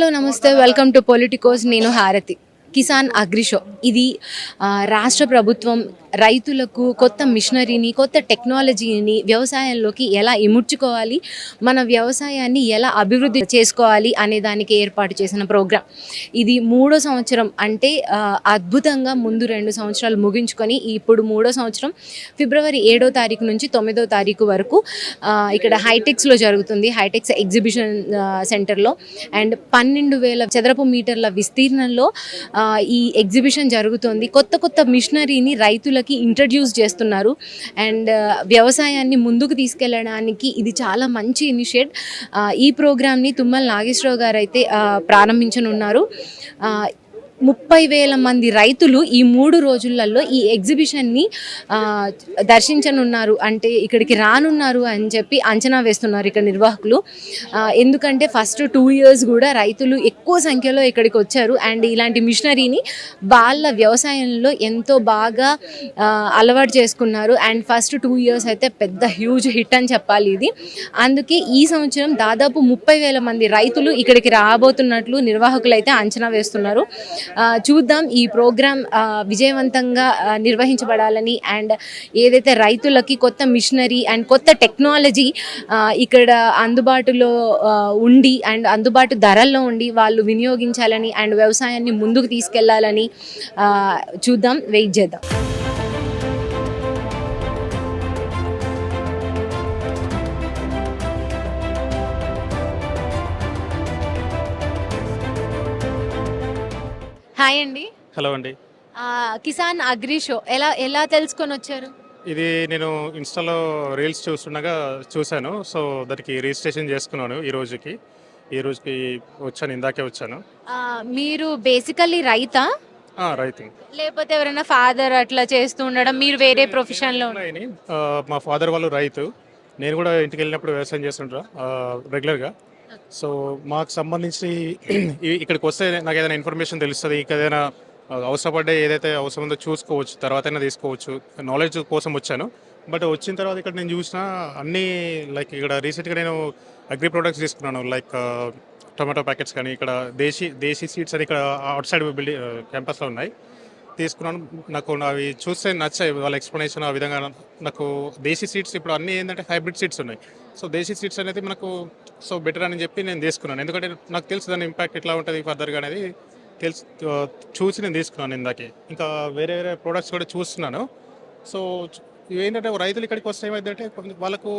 Hello నమస్తే welcome to Politicos నేను హారతి. కిసాన్ అగ్రిషో ఇది రాష్ట్ర ప్రభుత్వం రైతులకు కొత్త మిషనరీని కొత్త టెక్నాలజీని వ్యవసాయంలోకి ఎలా ఇముడ్చుకోవాలి మన వ్యవసాయాన్ని ఎలా అభివృద్ధి చేసుకోవాలి అనే దానికి ఏర్పాటు చేసిన ప్రోగ్రాం. ఇది మూడో సంవత్సరం అంటే అద్భుతంగా ముందు రెండు సంవత్సరాలు ముగించుకొని ఇప్పుడు మూడో సంవత్సరం ఫిబ్రవరి ఏడో తారీఖు నుంచి తొమ్మిదో తారీఖు వరకు ఇక్కడ హైటెక్స్లో జరుగుతుంది హైటెక్స్ ఎగ్జిబిషన్ సెంటర్లో. అండ్ పన్నెండు వేల చదరపు మీటర్ల విస్తీర్ణంలో ఈ ఎగ్జిబిషన్ జరుగుతుంది. కొత్త కొత్త మిషనరీని రైతులకి ఇంట్రడ్యూస్ చేస్తున్నారు. అండ్ వ్యవసాయాన్ని ముందుకు తీసుకెళ్ళడానికి ఇది చాలా మంచి ఇనిషియేట్ ఈ ప్రోగ్రామ్ని తుమ్మల నాగేశ్వరరావు గారు అయితే ప్రారంభించనున్నారు. ముప్పై వేల మంది రైతులు ఈ మూడు రోజులలో ఈ ఎగ్జిబిషన్ని దర్శించనున్నారు. అంటే ఇక్కడికి రానున్నారు అని చెప్పి అంచనా వేస్తున్నారు ఇక్కడ నిర్వాహకులు. ఎందుకంటే ఫస్ట్ టూ ఇయర్స్ కూడా రైతులు ఎక్కువ సంఖ్యలో ఇక్కడికి వచ్చారు. అండ్ ఇలాంటి మిషనరీని వాళ్ళ వ్యవసాయంలో ఎంతో బాగా అలవాటు చేసుకున్నారు. అండ్ ఫస్ట్ టూ ఇయర్స్ అయితే పెద్ద హ్యూజ్ హిట్ అని చెప్పాలి ఇది. అందుకే ఈ సంవత్సరం దాదాపు ముప్పై వేల మంది రైతులు ఇక్కడికి రాబోతున్నట్లు నిర్వాహకులు అయితే అంచనా వేస్తున్నారు. చూద్దాం. ఈ ప్రోగ్రామ్ విజయవంతంగా నిర్వహించబడాలని అండ్ ఏదైతే రైతులకి కొత్త మిషనరీ అండ్ కొత్త టెక్నాలజీ ఇక్కడ అందుబాటులో ఉండి అండ్ అందుబాటు ధరల్లో ఉండి వాళ్ళు వినియోగించాలని అండ్ వ్యవసాయాన్ని ముందుకు తీసుకెళ్ళాలని చూద్దాం. వెయిట్ చేద్దాం. హాయ్ అండి. హలో అండి. కిసాన్ అగ్రి షో ఎలా ఎలా తెలుసుకొని వచ్చారు? ఇది నేను ఇన్స్టాలో రీల్స్ చూస్తుండగా చూశాను. సో దానికి రిజిస్ట్రేషన్ చేసుకున్నాను ఈ రోజుకి. ఈ రోజుకి వచ్చాను ఇందాకే వచ్చాను. మీరు బేసికల్లీ రైతా? లేకపోతే ఎవరైనా ఫాదర్ అట్లా చేస్తూ ఉండడం మీరు వేరే ప్రొఫెషన్లో మా ఫాదర్ వాళ్ళు రైతు. నేను కూడా ఇంటికి వెళ్ళినప్పుడు వ్యవసాయం చేస్తుంటా రెగ్యులర్గా సో మాకు సంబంధించి ఇక్కడికి వస్తే నాకు ఏదైనా ఇన్ఫర్మేషన్ తెలుస్తుంది ఇంకా ఏదైనా అవసరపడ్డే ఏదైతే అవసరం ఉందో చూసుకోవచ్చు తర్వాత అయినా తీసుకోవచ్చు. నాలెడ్జ్ కోసం వచ్చాను. బట్ వచ్చిన తర్వాత ఇక్కడ నేను చూసిన అన్నీ లైక్ ఇక్కడ రీసెంట్గా నేను అగ్రి ప్రొడక్ట్స్ తీసుకున్నాను. లైక్ టొమాటో ప్యాకెట్స్ కానీ ఇక్కడ దేశీ దేశీ సీడ్స్ అని ఇక్కడ అవుట్ సైడ్ బిల్డింగ్ క్యాంపస్లో ఉన్నాయి. తీసుకున్నాను. నాకు అవి చూస్తే నచ్చాయి. వాళ్ళ ఎక్స్ప్లెనేషన్ ఆ విధంగా నాకు దేశీ సీడ్స్ ఇప్పుడు అన్నీ ఏంటంటే హైబ్రిడ్ సీడ్స్ ఉన్నాయి. సో దేశీ సీడ్స్ అనేది మనకు సో బెటర్ అని చెప్పి నేను తీసుకున్నాను. ఎందుకంటే నాకు తెలుసు దాని ఇంపాక్ట్ ఎట్లా ఉంటుంది ఫర్దర్గా అనేది తెలుసు చూసి నేను తీసుకున్నాను ఇందాకే. ఇంకా వేరే వేరే ప్రోడక్ట్స్ కూడా చూస్తున్నాను. సో ఏంటంటే రైతులు ఇక్కడికి వస్తే ఏమైందంటే కొంచెం వాళ్ళకు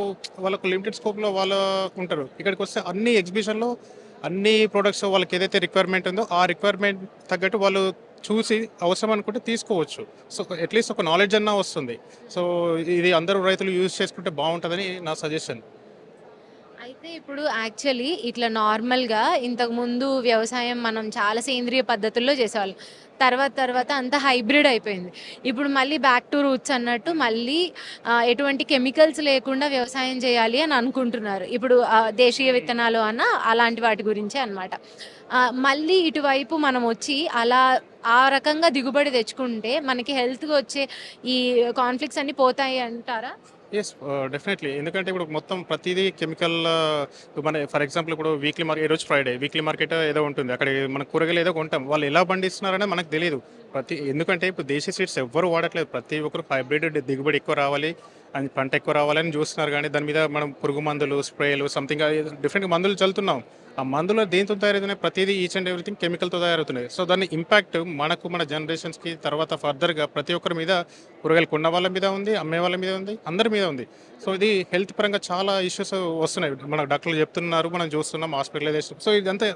వాళ్ళకు లిమిటెడ్ స్కోప్లో వాళ్ళు ఉంటారు. ఇక్కడికి వస్తే అన్ని ఎగ్జిబిషన్లో అన్ని ప్రోడక్ట్స్ వాళ్ళకి ఏదైతే రిక్వైర్మెంట్ ఉందో ఆ రిక్వైర్మెంట్ తగ్గట్టు వాళ్ళు చూసి అవసరం అనుకుంటే తీసుకోవచ్చు. సో అట్లీస్ట్ ఒక నాలెడ్జ్ అన్నా వస్తుంది. సో ఇది అందరూ రైతులు యూజ్ చేసుకుంటే బాగుంటుందని నా సజెషన్ అయితే ఇప్పుడు యాక్చువల్లీ ఇట్లా నార్మల్గా ఇంతకుముందు వ్యవసాయం మనం చాలా సేంద్రియ పద్ధతుల్లో చేసేవాళ్ళం. తర్వాత తర్వాత అంతా హైబ్రిడ్ అయిపోయింది. ఇప్పుడు మళ్ళీ బ్యాక్ టు రూట్స్ అన్నట్టు మళ్ళీ ఎటువంటి కెమికల్స్ లేకుండా వ్యవసాయం చేయాలి అని అనుకుంటున్నారు. ఇప్పుడు దేశీయ విత్తనాలు అన్న అలాంటి వాటి గురించే అనమాట మళ్ళీ ఇటువైపు మనం వచ్చి అలా ఆ రకంగా దిగుబడి తెచ్చుకుంటే మనకి హెల్త్గా వచ్చే ఈ కాన్ఫ్లిక్ట్స్ అన్ని పోతాయి అంటారా? ఎస్ డెఫినెట్లీ uh, ఎందుకంటే ఇప్పుడు మొత్తం ప్రతిదీ కెమికల్ uh, మన ఫర్ ఎగ్జాంపుల్ ఇప్పుడు వీక్లీ మార్కెట్ ఈరోజు ఫ్రైడే వీక్లీ మార్కెట్ ఏదో ఉంటుంది. అక్కడ మన కూరగాయలు ఏదో కొంటాం. వాళ్ళు ఎలా పండిస్తున్నారనే మనకు తెలియదు ప్రతి ఎందుకంటే ఇప్పుడు దేశీ సీడ్స్ ఎవ్వరు వాడట్లేదు. ప్రతి ఒక్కరు హైబ్రిడ్ దిగుబడి ఎక్కువ రావాలి అని పంట ఎక్కువ రావాలని చూస్తున్నారు. కానీ దాని మీద మనం పురుగు మందులు స్ప్రేలు సంథింగ్ డిఫరెంట్ మందులు చల్లుతున్నాం. ఆ మందులు దేంతో తయారవుతున్నాయి? ప్రతిదీ ఈచ్ అండ్ ఎవ్రీథింగ్ కెమికల్తో తయారవుతున్నాయి. సో దాని ఇంపాక్ట్ మనకు మన జనరేషన్స్కి తర్వాత ఫర్దర్గా ప్రతి ఒక్కరి మీద కూరగాయలు కొన్న వాళ్ళ మీద ఉంది అమ్మే వాళ్ళ మీద ఉంది అందరి మీద ఉంది. సో ఇది హెల్త్ పరంగా చాలా ఇష్యూస్ వస్తున్నాయి. మన డాక్టర్లు చెప్తున్నారు మనం చూస్తున్నాం హాస్పిటలైజేషన్ సో ఇదంతా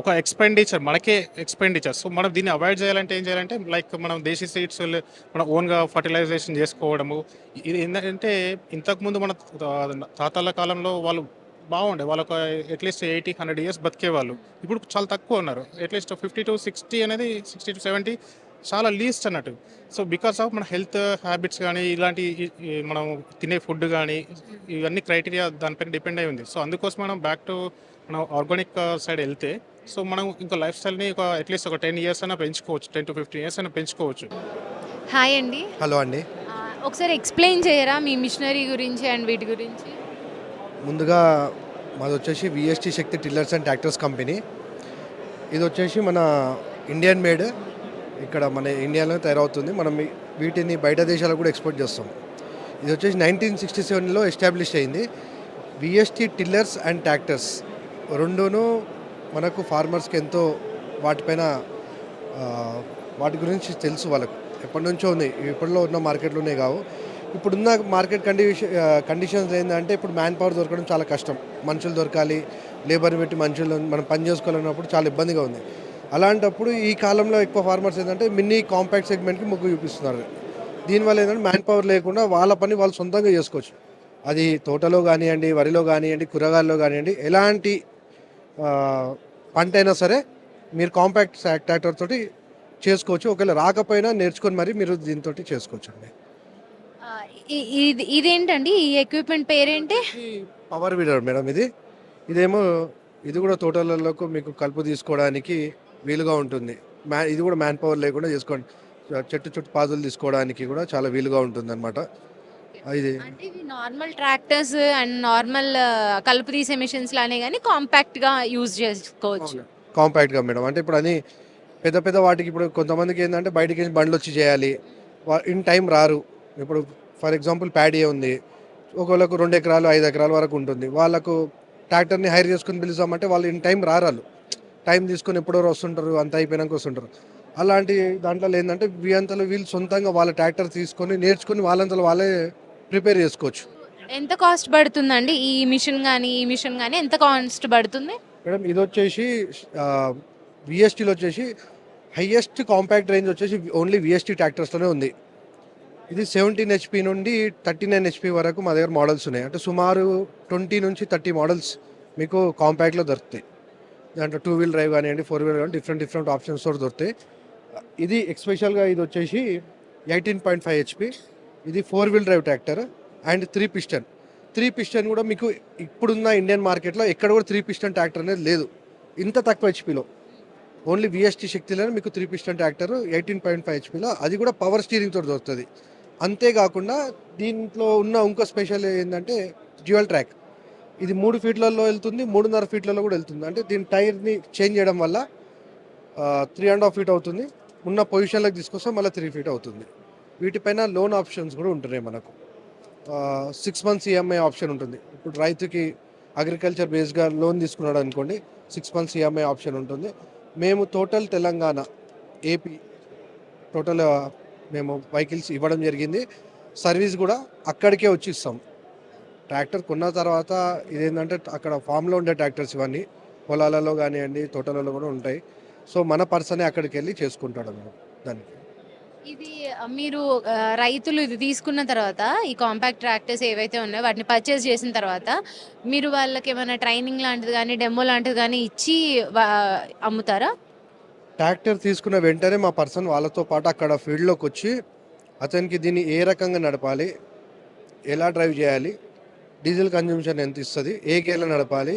ఒక ఎక్స్పెండిచర్ మనకే ఎక్స్పెండిచర్ సో మనం దీన్ని అవాయిడ్ చేయాలంటే ఏం చేయాలంటే లైక్ మనం దేశీ సీడ్స్ మన ఓన్గా ఫర్టిలైజేషన్ చేసుకోవడము. ఇది ఏంటంటే ఇంతకుముందు మన తాతల కాలంలో వాళ్ళు బాగుండే వాళ్ళకు అట్లీస్ట్ ఎయిటీ హండ్రెడ్ ఇయర్స్ బతికే వాళ్ళు ఇప్పుడు చాలా తక్కువ ఉన్నారు. At least fifty to sixty అనేది సిక్స్టీ టు సెవెంటీ చాలా లీస్ట్ అన్నట్టు. సో బికాస్ ఆఫ్ మన హెల్త్ హ్యాబిట్స్ కానీ ఇలాంటి మనం తినే ఫుడ్ కానీ ఇవన్నీ క్రైటీరియా దానిపైన డిపెండ్ అయి ఉంది. సో అందుకోసం మనం బ్యాక్ టు మనం ఆర్గానిక్ సైడ్ వెళ్తే సో మనం ఇంకా లైఫ్ స్టైల్ని ఒక అట్లీస్ట్ ఒక టెన్ ఇయర్స్ అయినా పెంచుకోవచ్చు టెన్ టు ఫిఫ్టీన్ ఇయర్స్ అయినా పెంచుకోవచ్చు. హాయ్ అండి. హలో అండి. ఒకసారి ఎక్స్ప్లెయిన్ చేయరా మీ మిషనరీ గురించి అండ్ వీటి గురించి? ముందుగా మాది వచ్చేసి VST Shakti tillers and tractors company. ఇది వచ్చేసి మన ఇండియన్ మేడ్ ఇక్కడ మన ఇండియాలో తయారవుతుంది. మనం వీటిని బయట దేశాలకు కూడా ఎక్స్పోర్ట్ చేస్తాం. ఇది వచ్చేసి నైన్టీన్ సిక్స్టీ సెవెన్లో ఎస్టాబ్లిష్ అయింది. VST tillers and tractors. రెండును మనకు ఫార్మర్స్కి ఎంతో వాటిపైన వాటి గురించి తెలుసు వాళ్ళకు. ఎప్పటి నుంచో ఉంది. ఇప్పటిలో ఉన్న మార్కెట్లోనే ఉన్నాయి కావు. ఇప్పుడున్న మార్కెట్ కండిషన్ కండిషన్స్ ఏంటంటే ఇప్పుడు మ్యాన్ పవర్ దొరకడం చాలా కష్టం. మనుషులు దొరకాలి లేబర్ పెట్టి మనుషులు మనం పని చేసుకోవాలన్నప్పుడు చాలా ఇబ్బందిగా ఉంది. అలాంటప్పుడు ఈ కాలంలో ఎక్కువ ఫార్మర్స్ ఏంటంటే మినీ కాంపాక్ట్ సెగ్మెంట్కి మొగ్గు చూపిస్తున్నారు. దీనివల్ల ఏంటంటే మ్యాన్ పవర్ లేకుండా వాళ్ళ పని వాళ్ళు సొంతంగా చేసుకోవచ్చు. అది తోటలో కానివ్వండి వరిలో కానివ్వండి కూరగాయల్లో కానివ్వండి ఎలాంటి పంట అయినా సరే మీరు కాంపాక్ట్ ట్రాక్టర్ తోటి చేసుకోవచ్చు. ఒకవేళ రాకపోయినా నేర్చుకొని మరి మీరు దీంతో చేసుకోవచ్చు అండి ఇదేంటండి? ఈ ఎక్విప్మెంట్ పేరేంటి? పవర్ వీడర్ మేడం ఇది. ఇదేమో ఇది కూడా తోటలలో మీకు కలుపు తీసుకోవడానికి వీలుగా ఉంటుంది. మ్యా ఇది కూడా మ్యాన్ పవర్ లేకుండా చేసుకోండి. చెట్టు చుట్టూ పాదులు తీసుకోవడానికి కూడా చాలా వీలుగా ఉంటుంది అనమాట ఇది. అంటే ఇవి నార్మల్ ట్రాక్టర్స్ అండ్ నార్మల్ కలుపు తీసే మిషన్స్ లానే కానీ కాంపాక్ట్గా యూజ్ చేసుకోవచ్చు. కాంపాక్ట్గా మేడం. అంటే ఇప్పుడు అని పెద్ద పెద్ద వాటికి ఇప్పుడు కొంతమందికి ఏంటంటే బయటికి వెళ్ళి బండ్లు వచ్చి చేయాలి. ఇన్ టైం రారు. ఇప్పుడు ఫర్ ఎగ్జాంపుల్ ప్యాడీ ఉంది. ఒకళ్ళకు రెండు ఎకరాలు ఐదు ఎకరాల వరకు ఉంటుంది. వాళ్ళకు ట్రాక్టర్ని హైర్ చేసుకుని పిలుస్తామంటే వాళ్ళు ఇన్ టైం రారాలు టైం తీసుకొని ఎప్పుడో వస్తుంటారు అంత అయిపోయినాక వస్తుంటారు. అలాంటి దాంట్లో ఏంటంటే వీంతలో వీళ్ళు సొంతంగా వాళ్ళ ట్రాక్టర్ తీసుకొని నేర్చుకుని వాళ్ళంతలో వాళ్ళే ప్రిపేర్ చేసుకోవచ్చు. ఎంత కాస్ట్ పడుతుందండి ఈ మిషన్ కానీ ఈ మిషన్ కానీ ఎంత కాస్ట్ పడుతుంది? మేడం ఇది వచ్చేసి విఎస్టీలో వచ్చేసి హైయెస్ట్ కాంపాక్ట్ రేంజ్ వచ్చేసి ఓన్లీ విఎస్టీ ట్రాక్టర్స్తోనే ఉంది. ఇది సెవెంటీన్ హెచ్పి నుండి థర్టీ నైన్ హెచ్పి వరకు మా దగ్గర మోడల్స్ ఉన్నాయి. అంటే సుమారు ట్వంటీ నుంచి థర్టీ మోడల్స్ మీకు కాంపాక్ట్లో దొరుకుతాయి. దాంట్లో టూ వీల్ డ్రైవ్ కానివ్వండి ఫోర్ వీల్ కానీ డిఫరెంట్ డిఫరెంట్ ఆప్షన్స్ తోటి దొరుకుతాయి. ఇది ఎక్స్పెషల్గా ఇది వచ్చేసి ఎయిటీన్ పాయింట్ ఫైవ్ హెచ్పి ఇది four wheel drive tractor and three piston. Three piston కూడా మీకు ఇప్పుడున్న ఇండియన్ మార్కెట్లో ఎక్కడ కూడా త్రీ పిస్టన్ ట్రాక్టర్ అనేది లేదు. ఇంత తక్కువ హెచ్పిలో. ఓన్లీ విఎస్టీ శక్తిలోనే మీకు three piston tractor eighteen point five హెచ్పిలో. అది కూడా పవర్ స్టీరింగ్ తోటి దొరుకుతుంది. అంతేకాకుండా దీంట్లో ఉన్న ఇంకో స్పెషల్ ఏంటంటే డ్యూయల్ ట్రాక్. ఇది మూడు ఫీట్లలో వెళ్తుంది మూడున్నర ఫీట్లలో కూడా వెళ్తుంది. అంటే దీని టైర్ని చేంజ్ చేయడం వల్ల త్రీ అండ్ హాఫ్ ఫీట్ అవుతుంది. ఉన్న పొజిషన్లోకి తీసుకొస్తే మళ్ళీ త్రీ ఫీట్ అవుతుంది. వీటిపైన లోన్ ఆప్షన్స్ కూడా ఉంటున్నాయి మనకు. సిక్స్ మంత్స్ ఈఎంఐ ఆప్షన్ ఉంటుంది. ఇప్పుడు రైతుకి అగ్రికల్చర్ బేస్గా లోన్ తీసుకున్నాడు అనుకోండి సిక్స్ మంత్స్ ఈఎంఐ ఆప్షన్ ఉంటుంది. మేము టోటల్ తెలంగాణ ఏపీ టోటల్ మేము వెహికల్స్ ఇవ్వడం జరిగింది. సర్వీస్ కూడా అక్కడికే వచ్చి ఇస్తాం ట్రాక్టర్ కొన్న తర్వాత ఇదేంటంటే అక్కడ ఫామ్లో ఉండే ట్రాక్టర్స్ ఇవన్నీ పొలాలలో కానివ్వండి తోటలలో కూడా ఉంటాయి. సో మన పర్సనే అక్కడికి వెళ్ళి చేసుకుంటాడు మేము దానికి. ఇది మీరు రైతులు ఇది తీసుకున్న తర్వాత ఈ కాంపాక్ట్ ట్రాక్టర్స్ ఏవైతే ఉన్నాయో వాటిని పర్చేస్ చేసిన తర్వాత మీరు వాళ్ళకి ఏమైనా ట్రైనింగ్ లాంటిది కానీ డెమో లాంటిది కానీ ఇచ్చి అమ్ముతారా? ట్రాక్టర్ తీసుకున్న వెంటనే మా పర్సన్ వాళ్ళతో పాటు అక్కడ ఫీల్డ్లోకి వచ్చి అతనికి దీన్ని ఏ రకంగా నడపాలి ఎలా డ్రైవ్ చేయాలి డీజిల్ కన్జంప్షన్ ఎంత ఇస్తుంది ఏ గేర్లో నడపాలి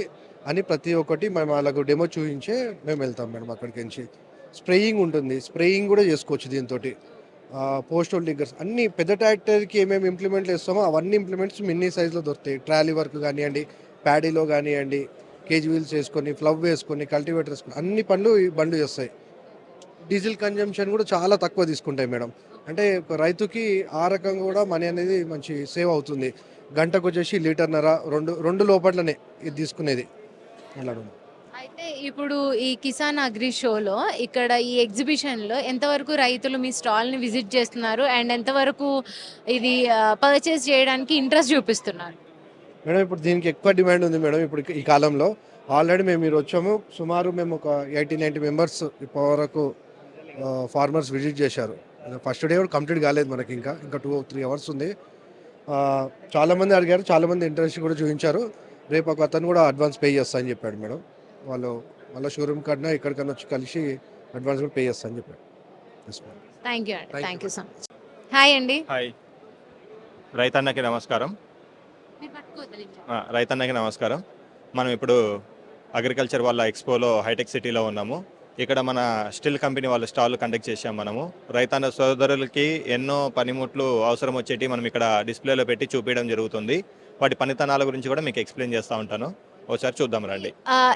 అని ప్రతి ఒక్కటి మేము వాళ్ళకు డెమో చూపించే మేము వెళ్తాం మేడం అక్కడికి నుంచి. స్ప్రేయింగ్ ఉంటుంది. స్ప్రేయింగ్ కూడా చేసుకోవచ్చు దీంతో పోస్టల్ డిగ్గర్స్. అన్ని పెద్ద ట్రాక్టర్కి ఏమేమి ఇంప్లిమెంట్ చేస్తామో అవన్నీ ఇంప్లిమెంట్స్ మిన్నీ సైజులో దొరుకుతాయి. ట్రాలీ వర్క్ కానివ్వండి ప్యాడీలో కానివ్వండి కేజీ వీల్స్ వేసుకొని ఫ్లవ్ వేసుకొని కల్టివేటర్ వేసుకొని అన్ని పనులు ఈ బండ్లు చేస్తాయి. డీజిల్ కన్జంప్షన్ కూడా చాలా తక్కువ తీసుకుంటాయి మేడం. అంటే రైతుకి ఆ రకంగా కూడా మనీ అనేది మంచి సేవ్ అవుతుంది. గంటకు వచ్చేసి లీటర్నర రెండు రెండు లోపట్లనే ఇది తీసుకునేది. అలా ఉంది. అయితే ఇప్పుడు ఈ కిసాన్ అగ్రి షోలో ఇక్కడ ఈ ఎగ్జిబిషన్లో ఎంతవరకు రైతులు మీ స్టాల్ని విజిట్ చేస్తున్నారు అండ్ ఎంతవరకు ఇది పర్చేస్ చేయడానికి ఇంట్రెస్ట్ చూపిస్తున్నారు? మేడం ఇప్పుడు దీనికి ఎక్కువ డిమాండ్ ఉంది మేడం ఇప్పుడు ఈ కాలంలో. ఆల్రెడీ మేము మీరు వచ్చాము. సుమారు మేము ఒక ఎయిటీ నైంటీ మెంబర్స్ ఇప్పటి వరకు ఫార్మర్స్ విజిట్ చేశారు. ఫస్ట్ డే కూడా కంప్లీట్ కాలేదు మనకి ఇంకా. ఇంకా టూ త్రీ అవర్స్ ఉంది. చాలామంది అడిగారు చాలామంది ఇంట్రెస్ట్ కూడా చూపించారు. రేపు ఒక అతను కూడా అడ్వాన్స్ పే చేస్తా అని చెప్పాడు మేడం. వాళ్ళు మళ్ళీ షోరూమ్ కన్నా ఎక్కడికన్నా వచ్చి కలిసి అడ్వాన్స్ కూడా పే చేస్తా అని చెప్పాడు. థ్యాంక్ యూ అండి thank. You so much hi అండి హాయ్ రైతన్నకి నమస్కారం. ఆ, రైతన్నకి నమస్కారం. మనం ఇప్పుడు అగ్రికల్చర్ వాళ్ళ ఎక్స్పోలో హైటెక్ సిటీలో ఉన్నాము. ఇక్కడ మన స్టిల్ కంపెనీ వాళ్ళ స్టాల్ కండక్ట్ చేశాం మనము. రైతన్న సోదరులకి ఎన్నో పనిముట్లు అవసరం వచ్చేటి మనం ఇక్కడ డిస్ప్లేలో పెట్టి చూపించడం జరుగుతుంది. వాటి పనితనాల గురించి కూడా మీకు ఎక్స్ప్లెయిన్ చేస్తూ ఉంటాను. ఒకసారి చూద్దాం రండి. ఆ,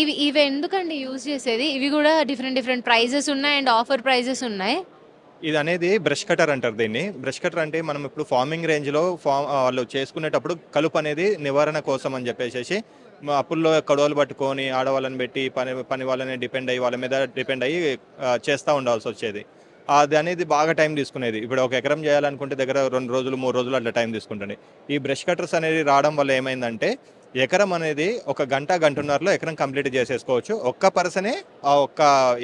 ఇవి ఇవి ఎందుకండి యూజ్ చేసేది? ఇవి కూడా డిఫరెంట్ డిఫరెంట్ ప్రైజెస్ ఉన్నాయి అండ్ ఆఫర్ ప్రైజెస్ ఉన్నాయి. ఇది అనేది బ్రష్ కటర్ అంటారు దీన్ని. బ్రష్ కటర్ అంటే మనం ఇప్పుడు ఫార్మింగ్ రేంజ్లో ఫామ్ వాళ్ళు చేసుకునేటప్పుడు కలుపు అనేది నివారణ కోసం అని చెప్పేసి అప్పుల్లో కడవలు పట్టుకొని ఆడవాళ్ళని పెట్టి పని పని వాళ్ళని డిపెండ్ అయ్యి వాళ్ళ మీద డిపెండ్ అయ్యి చేస్తూ ఉండాల్సి వచ్చేది. అది అనేది బాగా టైం తీసుకునేది. ఇప్పుడు ఒక ఎకరం చేయాలనుకుంటే దగ్గర రెండు రోజులు మూడు రోజులు అట్లా టైం తీసుకుంటుంది. ఈ బ్రష్ కటర్స్ అనేది రావడం వల్ల ఏమైందంటే ఎకరం అనేది ఒక గంట గంటన్నరలో ఎకరం కంప్లీట్ చేసేసుకోవచ్చు. ఒక్క పర్సనే ఆ ఒక్క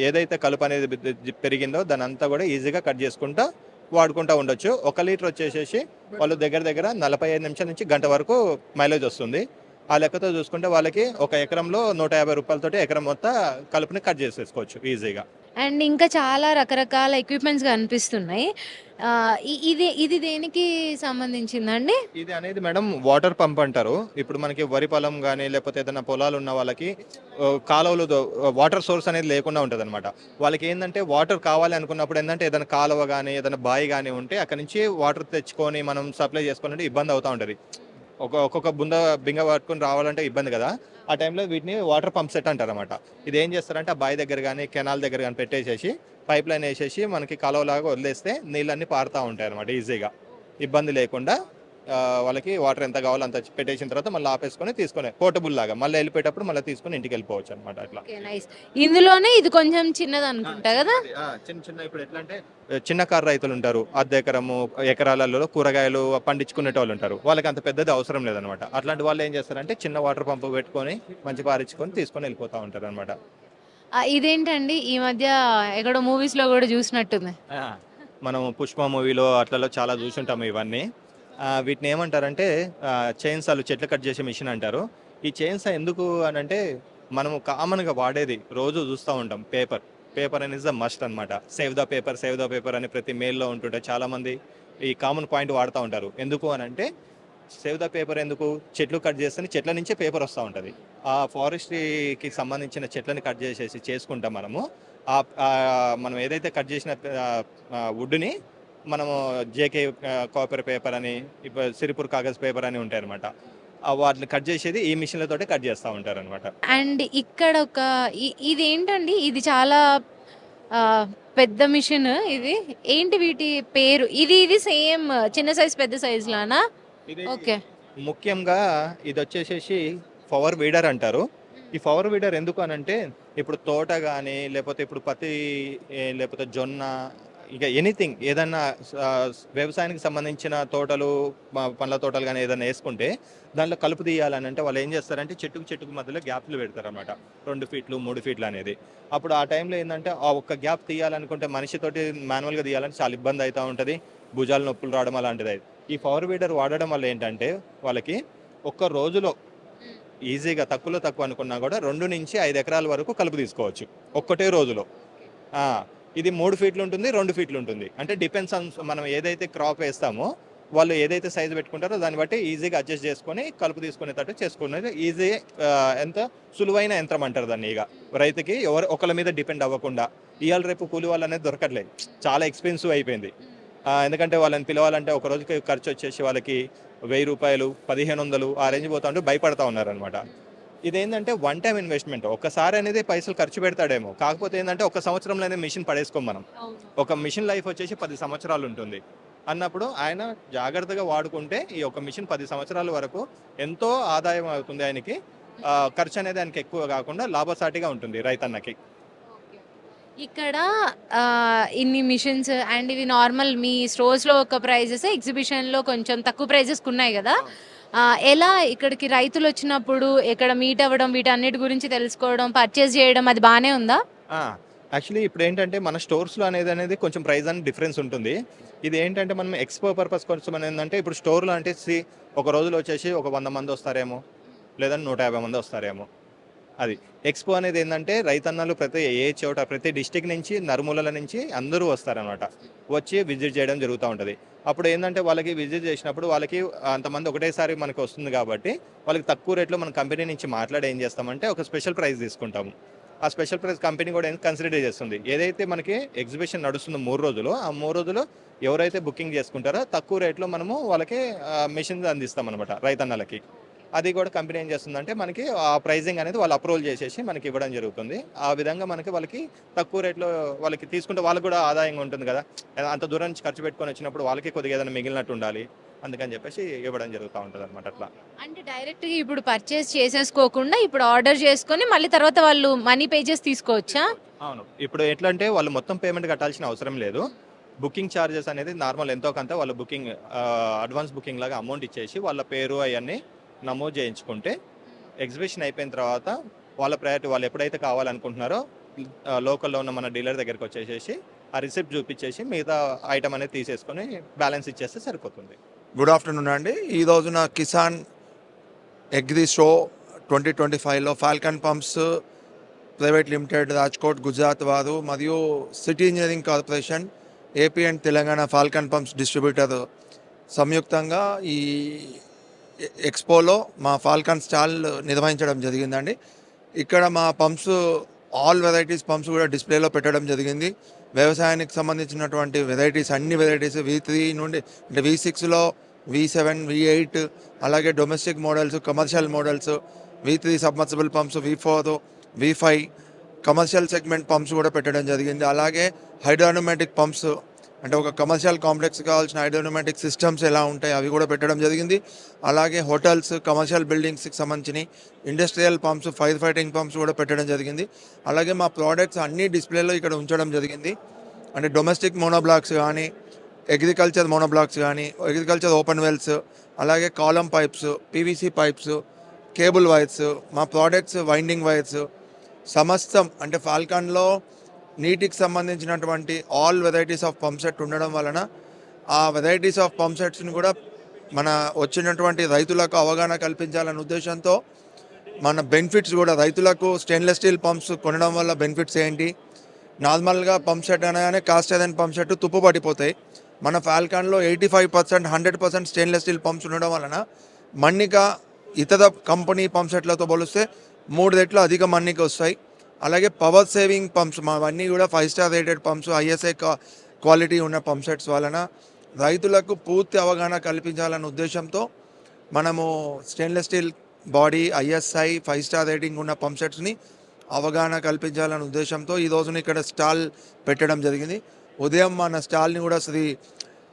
ఏదైతే కలుపు అనేది పెరిగిందో దాని అంతా కూడా ఈజీగా కట్ చేసుకుంటా వాడుకుంటా ఉండొచ్చు. ఒక లీటర్ వచ్చేసేసి వాళ్ళు దగ్గర దగ్గర నలభై ఐదు నిమిషాల నుంచి గంట వరకు మైలేజ్ వస్తుంది. ఆ లెక్కతో చూసుకుంటే వాళ్ళకి ఒక ఎకరంలో నూట యాభై రూపాయలతోటి ఎకరం మొత్తం కలుపుని కట్ చేసేసుకోవచ్చు ఈజీగా. అండ్ ఇంకా చాలా రకరకాల ఎక్విప్మెంట్స్ కనిపిస్తున్నాయి. ఇది ఇది దేనికి సంబంధించిందండి? ఇది అనేది మేడం వాటర్ పంప్ అంటారు. ఇప్పుడు మనకి వరి పొలం కానీ లేకపోతే ఏదైనా పొలాలు ఉన్న వాళ్ళకి కాలువలు వాటర్ సోర్స్ అనేది లేకుండా ఉంటుంది అనమాట వాళ్ళకి ఏంటంటే వాటర్ కావాలి అనుకున్నప్పుడు ఏంటంటే ఏదైనా కాలువ కానీ ఏదైనా బావి కానీ ఉంటే అక్కడ నుంచి వాటర్ తెచ్చుకొని మనం సప్లై చేసుకోవాలంటే ఇబ్బంది అవుతూ ఉంటుంది. ఒక ఒక్కొక్క బుంద బింగ పట్టుకొని రావాలంటే ఇబ్బంది కదా. ఆ టైంలో వీటిని వాటర్ పంప్ సెట్ అంటారు అనమాట ఇది ఏం చేస్తారంటే ఆ బావి దగ్గర కానీ కెనాల్ దగ్గర కానీ పెట్టేసేసి పైప్ లైన్ వేసేసి మనకి కాలువలాగా వదిలేస్తే నీళ్ళన్నీ పారుతూ ఉంటాయి అనమాట ఈజీగా. ఇబ్బంది లేకుండా వాళ్ళకి వాటర్ ఎంత కావాలో అంత పెట్టేసిన తర్వాత మళ్ళీ ఆపేసుకొని తీసుకొని పోర్టబుల్ లాగా మళ్ళీ వెళ్ళిపోయేటప్పుడు మళ్ళీ తీసుకొని ఇంటికి వెళ్ళిపోవచ్చు అనమాట అట్లా. ఇందులోనే ఇది కొంచెం చిన్నది అనుకుంటా కదా? చిన్న చిన్న ఇప్పుడు ఎట్లా అంటే చిన్న కారు రైతులు ఉంటారు. అర్ధ ఎకరము ఎకరాలలో కూరగాయలు పండించుకునే వాళ్ళు ఉంటారు. వాళ్ళకి అంత పెద్దది అవసరం లేదనమాట అట్లాంటి వాళ్ళు ఏం చేస్తారంటే చిన్న వాటర్ పంపు పెట్టుకొని మంచి పారించుకొని తీసుకొని వెళ్ళిపోతూ ఉంటారు అనమాట ఇదేంటండి? ఈ మధ్య ఎక్కడో మూవీస్లో కూడా చూసినట్టుంది. మనం పుష్ప మూవీలో అట్లలో చాలా చూసుంటాము ఇవన్నీ. వీటిని ఏమంటారంటే చైన్సాలు చెట్లు కట్ చేసే మిషన్ అంటారు. ఈ చైన్సా ఎందుకు అని అంటే మనము కామన్గా వాడేది రోజు చూస్తూ ఉంటాం పేపర్. పేపర్ అనేది ద మస్ట్ అనమాట save the paper save the paper అని ప్రతి మెయిల్లో ఉంటుంటే చాలామంది. ఈ కామన్ పాయింట్ వాడుతూ ఉంటారు. ఎందుకు అని అంటే సేవ్ ద పేపర్ ఎందుకు? చెట్లు కట్ చేస్తే చెట్ల నుంచే పేపర్ వస్తూ ఉంటుంది. ఆ ఫారెస్ట్రీకి సంబంధించిన చెట్లని కట్ చేసేసి చేసుకుంటాం మనము. ఆ మనం ఏదైతే కట్ చేసిన వుడ్ని మనము జేకే కాపర్ పేపర్ అని ఇప్పుడు సిరిపూర్ కాగజ్ పేపర్ అని ఉంటాయి అనమాట వాటిని కట్ చేసేది ఈ మిషన్లతోటే కట్ చేస్తూ ఉంటారు అనమాట అండ్ ఇక్కడ ఒక ఇది ఏంటండి ఇది చాలా పెద్ద మిషన్ ఇది. ఏంటి వీటి పేరు? ఇది ఇది సేమ్ చిన్న సైజ్ పెద్ద సైజ్ లానా? ఓకే. ముఖ్యంగా ఇది వచ్చేసేసి పవర్ వీడర్ అంటారు. ఈ పవర్ వీడర్ ఎందుకు అని అంటే ఇప్పుడు తోట కానీ లేకపోతే ఇప్పుడు పత్తి లేకపోతే జొన్న ఇక ఎనీథింగ్ ఏదన్నా వ్యవసాయానికి సంబంధించిన తోటలు పండ్ల తోటలు కానీ ఏదైనా వేసుకుంటే దాంట్లో కలుపు తీయాలని అంటే వాళ్ళు ఏం చేస్తారంటే చెట్టుకు చెట్టుకు మధ్యలో గ్యాప్లు పెడతారు అనమాట రెండు ఫీట్లు మూడు ఫీట్లు అనేది. అప్పుడు ఆ టైంలో ఏంటంటే ఆ ఒక్క గ్యాప్ తీయాలనుకుంటే మనిషితోటి మాన్యువల్గా తీయాలంటే చాలా ఇబ్బంది అవుతూ ఉంటుంది. భుజాలు నొప్పులు రావడం అలాంటిది ఈ పవర్ వీడర్ వాడడం వల్ల ఏంటంటే వాళ్ళకి ఒక్క రోజులో ఈజీగా తక్కువలో తక్కువ అనుకున్నా కూడా రెండు నుంచి ఐదు ఎకరాల వరకు కలుపు తీసుకోవచ్చు. ఒక్కటే రోజులో. ఇది మూడు ఫీట్లు ఉంటుంది రెండు ఫీట్లు ఉంటుంది. అంటే డిపెండ్స్ ఆన్ మనం ఏదైతే క్రాప్ వేస్తామో వాళ్ళు ఏదైతే సైజు పెట్టుకుంటారో దాన్ని బట్టి ఈజీగా అడ్జస్ట్ చేసుకొని కలుపు తీసుకునేటట్టు చేసుకునేది. ఈజీ ఎంత? సులువైన యంత్రం అంటారు దాన్ని ఇక. రైతుకి ఎవరు ఒకళ్ళ మీద డిపెండ్ అవ్వకుండా. ఇవాళ రేపు కూలి వాళ్ళు అనేది దొరకట్లేదు చాలా ఎక్స్పెన్సివ్ అయిపోయింది. ఎందుకంటే వాళ్ళని పిలవాలంటే ఒక రోజుకి ఖర్చు వచ్చేసి వాళ్ళకి వెయ్యి రూపాయలు పదిహేను వందలు ఆ రేంజ్ పోతా ఉంటే భయపడతా ఉన్నారనమాట ఇదేంటంటే వన్ టైం ఇన్వెస్ట్మెంట్ ఒక్కసారి అనేది పైసలు ఖర్చు పెడతాడేమో. కాకపోతే ఏంటంటే ఒక సంవత్సరంలోనే మిషన్ పడేసుకోం మనం. ఒక మిషన్ లైఫ్ వచ్చేసి పది సంవత్సరాలు ఉంటుంది. అన్నప్పుడు ఆయన జాగ్రత్తగా వాడుకుంటే ఈ ఒక మిషన్ పది సంవత్సరాల వరకు ఎంతో ఆదాయం అవుతుంది ఆయనకి. ఖర్చు అనేది ఆయనకి ఎక్కువ కాకుండా లాభసాటిగా ఉంటుంది రైతన్నకి. ఇక్కడ ఇన్ని మిషన్స్ అండ్ ఇవి నార్మల్ మీ స్టోర్స్లో ఒక ప్రైజెస్ ఎగ్జిబిషన్లో కొంచెం తక్కువ ప్రైజెస్ ఉన్నాయి కదా. ఎలా ఇక్కడికి రైతులు వచ్చినప్పుడు ఇక్కడ మీట్ అవ్వడం వీటన్నిటి గురించి తెలుసుకోవడం పర్చేస్ చేయడం అది బాగానే ఉందా? యాక్చువల్లీ ఇప్పుడు ఏంటంటే మన స్టోర్స్లో అనేది అనేది కొంచెం ప్రైస్ అనేది డిఫరెన్స్ ఉంటుంది. ఇది ఏంటంటే మనం ఎక్స్పో పర్పస్ కోసం ఏంటంటే ఇప్పుడు స్టోర్లో అంటే సి ఒక రోజులో వచ్చేసి ఒక వంద మంది వస్తారేమో లేదా నూట యాభై మంది వస్తారేమో. అది. ఎక్స్పో అనేది ఏంటంటే రైతన్నలు ప్రతి ఏ చోట ప్రతి డిస్టిక్ నుంచి నరుమూలల నుంచి అందరూ వస్తారనమాట. వచ్చి విజిట్ చేయడం జరుగుతూ ఉంటుంది. అప్పుడు ఏంటంటే వాళ్ళకి విజిట్ చేసినప్పుడు వాళ్ళకి అంతమంది ఒకటేసారి మనకి వస్తుంది కాబట్టి వాళ్ళకి తక్కువ రేట్లో మన కంపెనీ నుంచి మాట్లాడి ఏం చేస్తామంటే ఒక స్పెషల్ ప్రైస్ తీసుకుంటాము. ఆ స్పెషల్ ప్రైస్ కంపెనీ కూడా కన్సిడర్ చేస్తుంది. ఏదైతే మనకి ఎగ్జిబిషన్ నడుస్తుందో మూడు రోజులు ఆ మూడు రోజులు ఎవరైతే బుకింగ్ చేసుకుంటారో తక్కువ రేట్లో మనము వాళ్ళకి మిషన్ అందిస్తాం అనమాట రైతన్నలకి. అది కూడా కంపెనీ ఏం చేస్తుందంటే మనకి ఆ ప్రైజింగ్ అనేది వాళ్ళు అప్రూవల్ చేసేసి మనకి ఇవ్వడం జరుగుతుంది. ఆ విధంగా మనకి వాళ్ళకి తక్కువ రేట్లో వాళ్ళకి తీసుకుంటే వాళ్ళకి కూడా ఆదాయంగా ఉంటుంది కదా. అంత దూరం నుంచి ఖర్చు పెట్టుకొని వచ్చినప్పుడు వాళ్ళకి కొద్దిగా ఏదైనా మిగిలినట్టు ఉండాలి. అందుకని చెప్పేసి ఇవ్వడం జరుగుతూ ఉంటుంది అనమాట అట్లా. అంటే డైరెక్ట్గా ఇప్పుడు పర్చేస్ చేసేసుకోకుండా ఇప్పుడు ఆర్డర్ చేసుకొని మళ్ళీ తర్వాత వాళ్ళు మనీ పే చేసి తీసుకోవచ్చా? అవును. ఇప్పుడు ఎట్లా అంటే వాళ్ళు మొత్తం పేమెంట్ కట్టాల్సిన అవసరం లేదు. బుకింగ్ ఛార్జెస్ అనేది నార్మల్ ఎంతో కొంత వాళ్ళు బుకింగ్ అడ్వాన్స్ బుకింగ్ లాగా అమౌంట్ ఇచ్చేసి వాళ్ళ పేరు అవన్నీ నమోదు చేయించుకుంటే ఎగ్జిబిషన్ అయిపోయిన తర్వాత వాళ్ళ ప్రయారిటీ వాళ్ళు ఎప్పుడైతే కావాలనుకుంటున్నారో లోకల్లో ఉన్న మన డీలర్ దగ్గరికి వచ్చేసేసి ఆ రిసిప్ట్ చూపించేసి మిగతా ఐటమ్ అనేది తీసేసుకొని బ్యాలెన్స్ ఇచ్చేస్తే సరిపోతుంది. గుడ్ ఆఫ్టర్నూన్ అండి. ఈ రోజున Kisan agri show twenty twenty ఫైవ్లో Falcon pumps private limited Rajkot Gujarat వారు మరియు city engineering corporation AP and Telangana Falcon pumps distributor సంయుక్తంగా ఈ ఎక్స్పోలో మా ఫాల్కన్ స్టాల్ నిర్వహించడం జరిగిందండి. ఇక్కడ మా పంప్స్ ఆల్ వెరైటీస్ పంప్స్ కూడా డిస్ప్లేలో పెట్టడం జరిగింది. వ్యవసాయానికి సంబంధించినటువంటి వెరైటీస్ అన్ని వెరైటీస్ వి త్రీ నుండి అంటే వి సిక్స్లో వి సెవెన్ వి ఎయిట్ అలాగే domestic models commercial models V three submersible pumps V four V five commercial segment pumps కూడా పెట్టడం జరిగింది. అలాగే హైడ్రోనోమాటిక్ పంప్స్ అంటే ఒక కమర్షియల్ కాంప్లెక్స్ కావాల్సిన హైడ్రోనోమాటిక్ సిస్టమ్స్ ఎలా ఉంటాయి అవి కూడా పెట్టడం జరిగింది. అలాగే హోటల్స్ కమర్షియల్ బిల్డింగ్స్కి సంబంధించి industrial pumps fire fighting pumps కూడా పెట్టడం జరిగింది. అలాగే మా ప్రోడక్ట్స్ అన్ని డిస్ప్లేలో ఇక్కడ ఉంచడం జరిగింది. అంటే డొమెస్టిక్ మోనోబ్లాక్స్ కానీ అగ్రికల్చర్ మోనోబ్లాక్స్ కానీ అగ్రికల్చర్ ఓపెన్ వెల్స్ అలాగే column pipes PVC pipes cable wires మా ప్రోడక్ట్స్ వైండింగ్ వైర్స్ సమస్తం అంటే ఫాల్కాన్లో నీటికి సంబంధించినటువంటి all varieties of pump set ఉండడం వలన ఆ వెరైటీస్ ఆఫ్ పంప్ సెట్స్ని కూడా మన వచ్చినటువంటి రైతులకు అవగాహన కల్పించాలనే ఉద్దేశంతో మన బెనిఫిట్స్ కూడా రైతులకు స్టెయిన్లెస్ స్టీల్ పంప్స్ కొనడం వల్ల బెనిఫిట్స్ ఏంటి? నార్మల్గా పంప్ సెట్ అనగానే కాస్ట్ ఐరన్ పంప్ సెట్ తుప్పు పడిపోతాయి. మన ఫాల్కాన్లో eighty five percent hundred percent stainless steel pumps ఉండడం వలన మన్నిక ఇతర కంపెనీ పంప్ సెట్లతో పోలిస్తే మూడు రెట్లు అధిక మన్నిక వస్తాయి. అలాగే పవర్ సేవింగ్ పంప్స్ అవన్నీ కూడా five star rated pumps ISI quality ఉన్న పంప్ సెట్స్ వలన రైతులకు పూర్తి అవగాహన కల్పించాలన్న ఉద్దేశంతో మనము stainless steel body ISI five star rating ఉన్న పంప్ సెట్స్ని అవగాహన కల్పించాలనే ఉద్దేశంతో ఈ రోజున ఇక్కడ స్టాల్ పెట్టడం జరిగింది. ఉదయం మన స్టాల్ని కూడా శ్రీ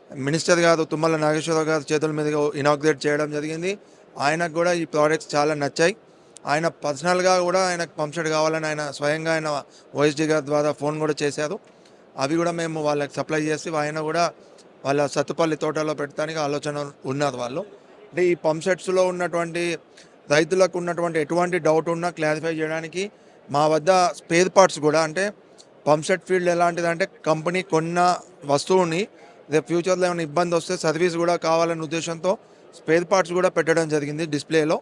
మినిస్టర్ గారు తుమ్మల నాగేశ్వరరావు గారు చేతుల మీదుగా ఇనాగ్రేట్ చేయడం జరిగింది. ఆయనకు కూడా ఈ ప్రోడక్ట్స్ చాలా నచ్చాయి. ఆయన పర్సనల్గా కూడా ఆయనకు పంప్సెట్ కావాలని ఆయన స్వయంగా ఆయన ఓఎస్డీ గారి ద్వారా ఫోన్ కూడా చేశారు. అవి కూడా మేము వాళ్ళకి సప్లై చేసి ఆయన కూడా వాళ్ళ సత్తుపల్లి తోటలో పెట్టడానికి ఆలోచన ఉన్నారు వాళ్ళు. అంటే ఈ పంప్సెట్స్లో ఉన్నటువంటి రైతులకు ఉన్నటువంటి ఎటువంటి డౌట్ ఉన్నా క్లారిఫై చేయడానికి మా వద్ద స్పేర్ పార్ట్స్ కూడా అంటే పంప్సెట్ ఫీల్డ్ ఎలాంటిదంటే కంపెనీ కొన్న వస్తువుని రేపు ఫ్యూచర్లో ఏమైనా ఇబ్బంది వస్తే సర్వీస్ కూడా కావాలనే ఉద్దేశంతో స్పేర్ పార్ట్స్ కూడా పెట్టడం జరిగింది డిస్ప్లేలో.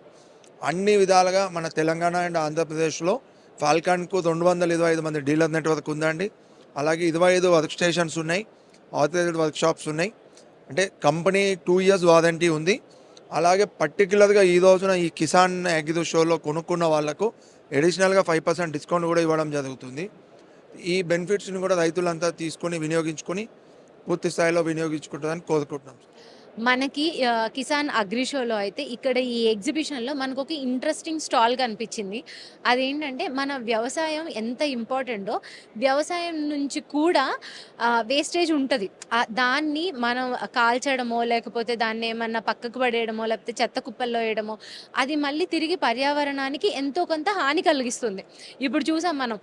అన్ని విధాలుగా మన తెలంగాణ అండ్ ఆంధ్రప్రదేశ్లో ఫాల్కాన్కు రెండు వందల ఇరవై ఐదు మంది డీలర్ నెట్వర్క్ ఉందండి. అలాగే ఇరవై ఐదు వర్క్ స్టేషన్స్ ఉన్నాయి ఆథరైజ్డ్ వర్క్ షాప్స్ ఉన్నాయి. అంటే కంపెనీ టూ ఇయర్స్ వారంటీ ఉంది. అలాగే పర్టికులర్గా ఈ రోజున ఈ కిసాన్ అగ్రి షోలో కొనుక్కున్న వాళ్ళకు అడిషనల్గా ఫైవ్ పర్సెంట్ డిస్కౌంట్ కూడా ఇవ్వడం జరుగుతుంది. ఈ బెనిఫిట్స్ని కూడా రైతులంతా తీసుకొని వినియోగించుకొని పూర్తి స్థాయిలో వినియోగించుకుంటుందని కోరుకుంటున్నాం. మనకి కిసాన్ అగ్రి షోలో అయితే ఇక్కడ ఈ ఎగ్జిబిషన్లో మనకు ఒక ఇంట్రెస్టింగ్ స్టాల్ కనిపించింది. అదేంటంటే మన వ్యవసాయం ఎంత ఇంపార్టెంటో వ్యవసాయం నుంచి కూడా వేస్టేజ్ ఉంటుంది. దాన్ని మనం కాల్చడమో లేకపోతే దాన్ని ఏమన్నా పక్కకు పడేయడమో లేకపోతే చెత్త కుప్పల్లో వేయడమో అది మళ్ళీ తిరిగి పర్యావరణానికి ఎంతో కొంత హాని కలిగిస్తుంది. ఇప్పుడు చూసాం మనం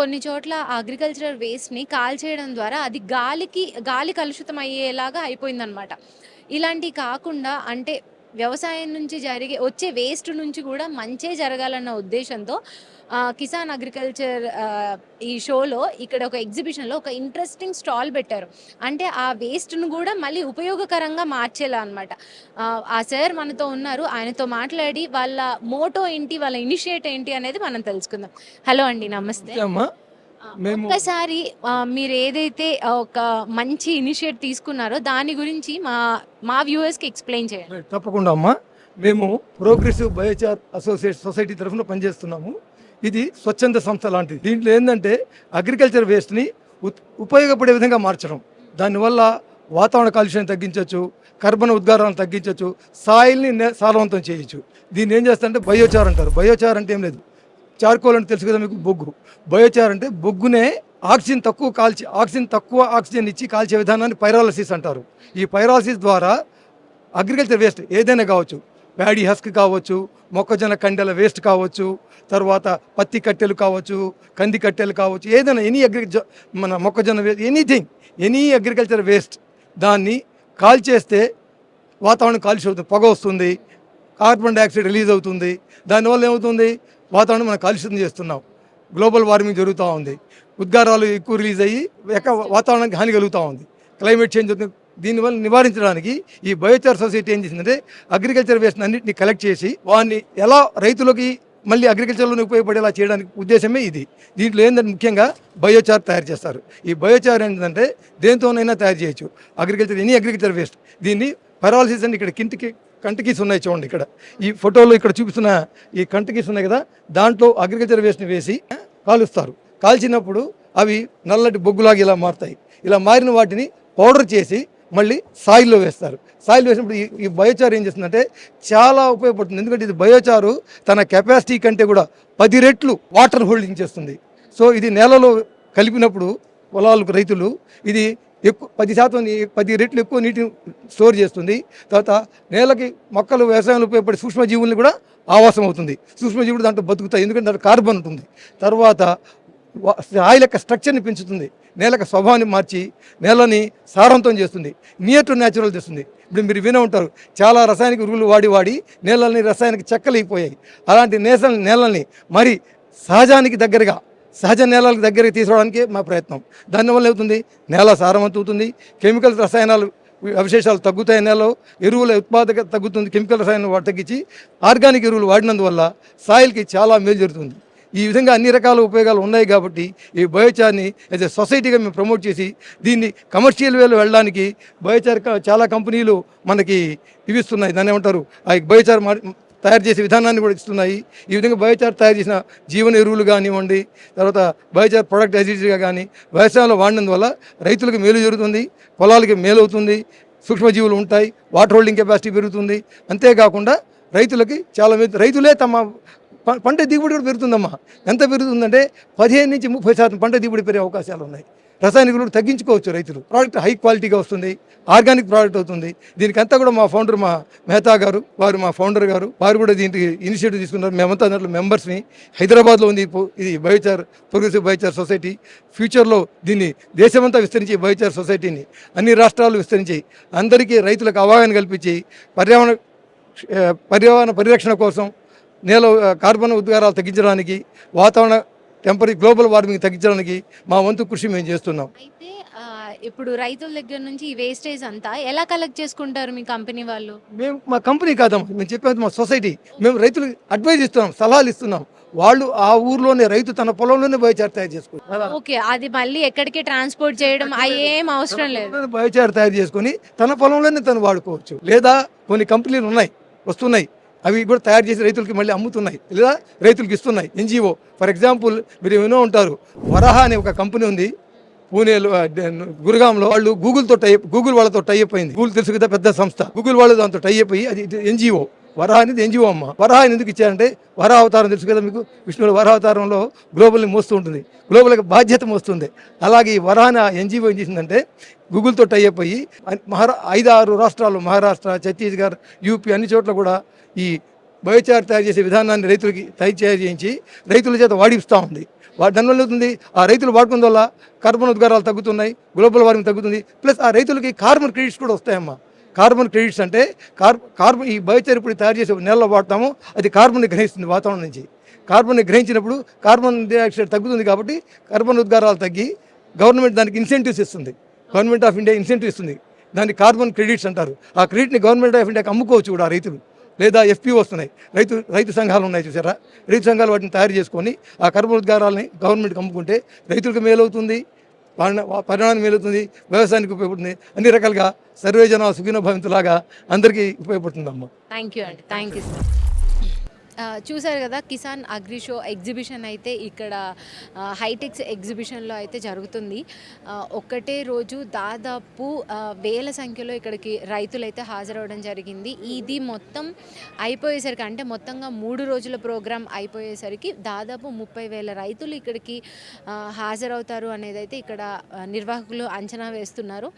కొన్ని చోట్ల అగ్రికల్చరల్ వేస్ట్ని కాల్చేయడం ద్వారా అది గాలికి గాలి కలుషితం అయ్యేలాగా అయిపోయిందనమాట. ఇలాంటివి కాకుండా అంటే వ్యవసాయం నుంచి జరిగే వచ్చే వేస్ట్ నుంచి కూడా మంచే జరగాలన్న ఉద్దేశంతో కిసాన్ అగ్రికల్చర్ ఈ షోలో ఇక్కడ ఒక ఎగ్జిబిషన్లో ఒక ఇంట్రెస్టింగ్ స్టాల్ పెట్టారు. అంటే ఆ వేస్ట్ను కూడా మళ్ళీ ఉపయోగకరంగా మార్చేలా అనమాట ఆ సార్ మనతో ఉన్నారు. ఆయనతో మాట్లాడి వాళ్ళ మోటో ఏంటి వాళ్ళ ఇనిషియేట్ ఏంటి అనేది మనం తెలుసుకుందాం. హలో అండి నమస్తే అమ్మా. ఒక్కసారి మీరు ఏదైతే ఒక మంచి ఇనిషియేట్ తీసుకున్నారో దాని గురించి మా మా వ్యూవర్స్కి ఎక్స్ప్లెయిన్ చేయండి తప్పకుండా అమ్మా. మేము ప్రోగ్రెసివ్ బయోచార్ అసోసియేట్ సొసైటీ తరఫున పనిచేస్తున్నాము. ఇది స్వచ్ఛంద సంస్థ లాంటిది. దీంట్లో ఏంటంటే అగ్రికల్చర్ వేస్ట్ని ఉపయోగపడే విధంగా మార్చడం. దానివల్ల వాతావరణ కాలుష్యాన్ని తగ్గించవచ్చు కర్బన ఉద్గారాలను తగ్గించవచ్చు సాయిల్ని సారవంతం చేయొచ్చు. దీన్ని ఏం చేస్తారంటే బయోచార్ అంటారు. బయోచార్ అంటే ఏం లేదు. చార్కోల్ అంటే తెలుసు కదా మీకు? బొగ్గు. బయోచార్ అంటే బొగ్గునే ఆక్సిజన్ తక్కువ కాల్చి ఆక్సిజన్ తక్కువ ఆక్సిజన్ ఇచ్చి కాల్చే విధానాన్ని పైరాలసిస్ అంటారు. ఈ పైరాలసిస్ ద్వారా అగ్రికల్చర్ వేస్ట్ ఏదైనా కావచ్చు. ప్యాడీ హస్క్ కావచ్చు మొక్కజొన్న కండెల వేస్ట్ కావచ్చు తర్వాత పత్తి కట్టెలు కావచ్చు కంది కట్టెలు కావచ్చు ఏదైనా ఎనీ అగ్రికల్చర్ మన మొక్కజొన్న waste anything any agriculture waste దాన్ని కాల్చేస్తే వాతావరణం కాలుష్యం అవుతుంది పొగ వస్తుంది కార్బన్ డైఆక్సైడ్ రిలీజ్ అవుతుంది. దానివల్ల ఏమవుతుంది? వాతావరణం మనం కాలుష్యం చేస్తున్నాం. గ్లోబల్ వార్మింగ్ జరుగుతూ ఉంది. ఉద్గారాలు ఎక్కువ రిలీజ్ అయ్యి ఎక్క వాతావరణానికి హాని కలుగుతూ ఉంది. క్లైమేట్ చేంజ్ అవుతుంది దీనివల్ల నివారించడానికి ఈ బయోచార్ సొసైటీ ఏం చేసిందంటే అగ్రికల్చర్ వేస్ట్ అన్నింటిని కలెక్ట్ చేసి వాడిని ఎలా రైతులకి మళ్ళీ అగ్రికల్చర్లోనే ఉపయోగపడేలా చేయడానికి ఉద్దేశమే ఇది. దీంట్లో ఏంటంటే ముఖ్యంగా బయోచార్ తయారు చేస్తారు. ఈ బయోచార్ ఏంటంటే దేంతోనైనా తయారు చేయొచ్చు. అగ్రికల్చర్ ఎనీ అగ్రికల్చర్ వేస్ట్ దీన్ని పెరాలసిస్ అని ఇక్కడ కింటికి కంటికీస్ ఉన్నాయి చూడండి ఇక్కడ. ఈ ఫోటోలో ఇక్కడ చూపిస్తున్న ఈ కంటికీస్ ఉన్నాయి కదా దాంట్లో అగ్రికల్చర్ వేస్ట్ని వేసి కాలుస్తారు. కాల్చినప్పుడు అవి నల్లటి బొగ్గులాగా ఇలా మారుతాయి. ఇలా మారిన వాటిని పౌడర్ చేసి మళ్ళీ సాయిల్లో వేస్తారు. సాయిల్ వేసినప్పుడు ఈ ఈ బయోచార్ ఏం చేస్తుందంటే చాలా ఉపయోగపడుతుంది. ఎందుకంటే ఇది బయోచారు తన కెపాసిటీ కంటే కూడా పది రెట్లు వాటర్ హోల్డింగ్ చేస్తుంది. సో ఇది నేలలో కలిపినప్పుడు పొలాలకు రైతులు ఇది ఎక్కువ పది శాతం పది రెట్లు ఎక్కువ నీటిని స్టోర్ చేస్తుంది. తర్వాత నేలకి మొక్కలు వ్యవసాయంలో ఉపయోగపడే సూక్ష్మజీవుల్ని కూడా ఆవాసం అవుతుంది. సూక్ష్మజీవులు దాంట్లో బతుకుతాయి. ఎందుకంటే దాంట్లో కార్బన్ ఉంటుంది. తర్వాత వా- యొక్క స్ట్రక్చర్ని పెంచుతుంది. నేల స్వభావాన్ని మార్చి నేలని సారవంతం చేస్తుంది. నియర్ టు న్యాచురల్ చేస్తుంది. ఇప్పుడు మీరు వినే ఉంటారు చాలా రసాయనిక ఎరువులు వాడి వాడి నేలని రసాయనిక చెక్కలైపోయాయి అలాంటి నేసల నేలల్ని మరి సహజానికి దగ్గరగా సహజ నేలలకు దగ్గరికి తీసుకోవడానికి మా ప్రయత్నం. దానివల్ల ఏమవుతుంది? నేల సారవంతం అవుతుంది కెమికల్ రసాయనాలు అవశేషాలు తగ్గుతాయి నేలలో. ఎరువుల ఉత్పాదక తగ్గుతుంది. కెమికల్ రసాయనాలు తగ్గించి ఆర్గానిక్ ఎరువులు వాడినందువల్ల సాయిల్కి చాలా మేలు జరుగుతుంది. ఈ విధంగా అన్ని రకాల ఉపయోగాలు ఉన్నాయి కాబట్టి ఈ బయోచార్ని యాజ్ ఎ సొసైటీగా మేము ప్రమోట్ చేసి దీన్ని కమర్షియల్ వేలో వెళ్ళడానికి బయోచార్ చాలా కంపెనీలు మనకి ఇవిస్తున్నాయి దాన్ని ఏమంటారు? ఆ బయోచార్ మా- తయారు చేసే విధానాన్ని కూడా ఇస్తున్నాయి. ఈ విధంగా బయోచార్ తయారు చేసిన జీవన ఎరువులు కానివ్వండి తర్వాత బయోచార్ ప్రొడక్ట్ ఎసిడిటీగా కానీ వ్యవసాయంలో వాడినందువల్ల రైతులకు మేలు జరుగుతుంది పొలాలకి మేలు అవుతుంది సూక్ష్మజీవులు ఉంటాయి వాటర్ హోల్డింగ్ కెపాసిటీ పెరుగుతుంది. అంతేకాకుండా రైతులకి చాలా రైతులే తమ పంట దిగుబడి కూడా పెరుగుతుందమ్మా. ఎంత పెరుగుతుందంటే పదిహేను నుంచి ముప్పై శాతం పంట దిగుబడి పెరిగే అవకాశాలు ఉన్నాయి. రసాయనిక తగ్గించుకోవచ్చు రైతులు. ప్రోడక్ట్ హై క్వాలిటీగా వస్తుంది ఆర్గానిక్ ప్రోడక్ట్ అవుతుంది. దీనికంతా కూడా మా ఫౌండర్ మా మెహతా గారు వారు మా ఫౌండర్ గారు వారు కూడా దీనికి ఇనిషియేటివ్ తీసుకున్నారు. మేమంతా దాంట్లో మెంబర్స్ని హైదరాబాద్లో ఉంది ఇది బయోచార్ ప్రోగ్రెసివ్ బయోచార్ సొసైటీ ఫ్యూచర్లో దీన్ని దేశమంతా విస్తరించి బయోచార్ సొసైటీని అన్ని రాష్ట్రాలు విస్తరించి అందరికీ రైతులకు అవగాహన కల్పించి పర్యావరణ పర్యావరణ పరిరక్షణ కోసం నేల కార్బన్ ఉద్గారాలు తగ్గించడానికి వాతావరణ టెంపరీ గ్లోబల్ వార్మింగ్ తగ్గించడానికి మా వంతు కృషి మేము చేస్తున్నాం. అయితే ఇప్పుడు రైతుల దగ్గర నుంచి ఈ వేస్టేజ్ అంతా ఎలా కలెక్ట్ చేసుకుంటారు మీ కంపెనీ వాళ్ళు? మేము మా కంపెనీ కాదమ్మా మేము చెప్పేది మా సొసైటీ మేము రైతులకు అడ్వైజ్ ఇస్తున్నాం సలహాలు ఇస్తున్నాం. వాళ్ళు ఆ ఊర్లోనే రైతు తన పొలంలోనే బయోచార్ తయారు చేసుకుంటారు. ఓకే అది మళ్ళీ ఎక్కడికి ట్రాన్స్పోర్ట్ చేయడం ఏం అవసరం లేదు. బయోచార్ తయారు చేసుకొని తన పొలంలోనే తను వాడుకోవచ్చు. లేదా కొన్ని కంపెనీలు ఉన్నాయి వస్తున్నాయి. అవి కూడా తయారు చేసి రైతులకి మళ్ళీ అమ్ముతున్నాయి లేదా రైతులకు ఇస్తున్నాయి. ఎన్జిఓ ఫర్ ఎగ్జాంపుల్ మీరు వినో ఉంటారు. వరహ అనే ఒక కంపెనీ ఉంది. పూణేలో గురుగాంలో వాళ్ళు గూగుల్తో టైప్ గూగుల్ వాళ్ళతో టై అయింది. గూగుల్ తెలుసు కదా పెద్ద సంస్థ. గూగుల్ వాళ్ళు దాంతో టైప్ అయ్యి అది ఎన్జిఓ. వరాహ అనేది ఎన్జిఓ అమ్మ. వరాహ ఎందుకు ఇచ్చారంటే వరాహ అవతారం తెలుసు కదా మీకు? విష్ణువుల వరాహ అవతారంలో గ్లోబల్ని మోస్తూ ఉంటుంది. గ్లోబల్కి బాధ్యత మోస్తుంది. అలాగే ఈ వరాహన ఎన్జిఓ ఏం చేసిందంటే గూగుల్తో టైప్ అయ్యి మహారా ఐదు ఆరు రాష్ట్రాలు మహారాష్ట్ర ఛత్తీస్గఢ్ యూపీ అన్ని చోట్ల కూడా ఈ బయోచార్ తయారు చేసే విధానాన్ని రైతులకి తయారు చేయించి రైతుల చేత వాడిపిస్తూ ఉంది. వా- దానివల్ల అవుతుంది ఆ రైతులు వాడుకున్న వల్ల కార్బన్ ఉద్గారాలు తగ్గుతున్నాయి గ్లోబల్ వార్మింగ్ తగ్గుతుంది. ప్లస్ ఆ రైతులకి కార్బన్ క్రెడిట్స్ కూడా వస్తాయమ్మా. కార్బన్ క్రెడిట్స్ అంటే కార్ కార్బన్ ఈ బయోచేరు పొడి తయారు చేసే నెలలో వాడతాము అది కార్బన్ని గ్రహిస్తుంది వాతావరణం నుంచి. కార్బన్ని గ్రహించినప్పుడు కార్బన్ డైఆక్సైడ్ తగ్గుతుంది కాబట్టి కార్బన్ ఉద్గారాలు తగ్గి గవర్నమెంట్ దానికి ఇన్సెంటివ్స్ ఇస్తుంది. గవర్నమెంట్ ఆఫ్ ఇండియా ఇన్సెంటివ్ ఇస్తుంది. దాన్ని కార్బన్ క్రెడిట్స్ అంటారు. ఆ క్రెడిట్ని గవర్నమెంట్ ఆఫ్ ఇండియాకి అమ్ముకోవచ్చు కూడా రైతులు. లేదా ఎఫ్పి వస్తున్నాయి. రైతు రైతు సంఘాలు ఉన్నాయి చూసారా? రైతు సంఘాలు వాటిని తయారు చేసుకొని ఆ కర్మ ఉద్గారాలని గవర్నమెంట్కి అమ్ముకుంటే రైతులకు మేలవుతుంది. పరిణామం పరిణామానికి వ్యవసాయానికి ఉపయోగపడుతుంది. అన్ని రకాలుగా సర్వేజన జన భవంతులాగా అందరికీ ఉపయోగపడుతుంది అమ్మ థ్యాంక్ యూ అండి థ్యాంక్ యూ చూశారు కదా కిసాన్ అగ్రి షో ఎగ్జిబిషన్ అయితే ఇక్కడ హైటెక్స్ ఎగ్జిబిషన్లో అయితే జరుగుతుంది. ఒక్కటే రోజు దాదాపు వేల సంఖ్యలో ఇక్కడికి రైతులు అయితే హాజరవడం జరిగింది. ఇది మొత్తం అయిపోయేసరికి అంటే మొత్తంగా మూడు రోజుల ప్రోగ్రాం అయిపోయేసరికి దాదాపు ముప్పై వేల రైతులు ఇక్కడికి హాజరవుతారు అనేది అయితే ఇక్కడ నిర్వాహకులు అంచనా వేస్తున్నారు.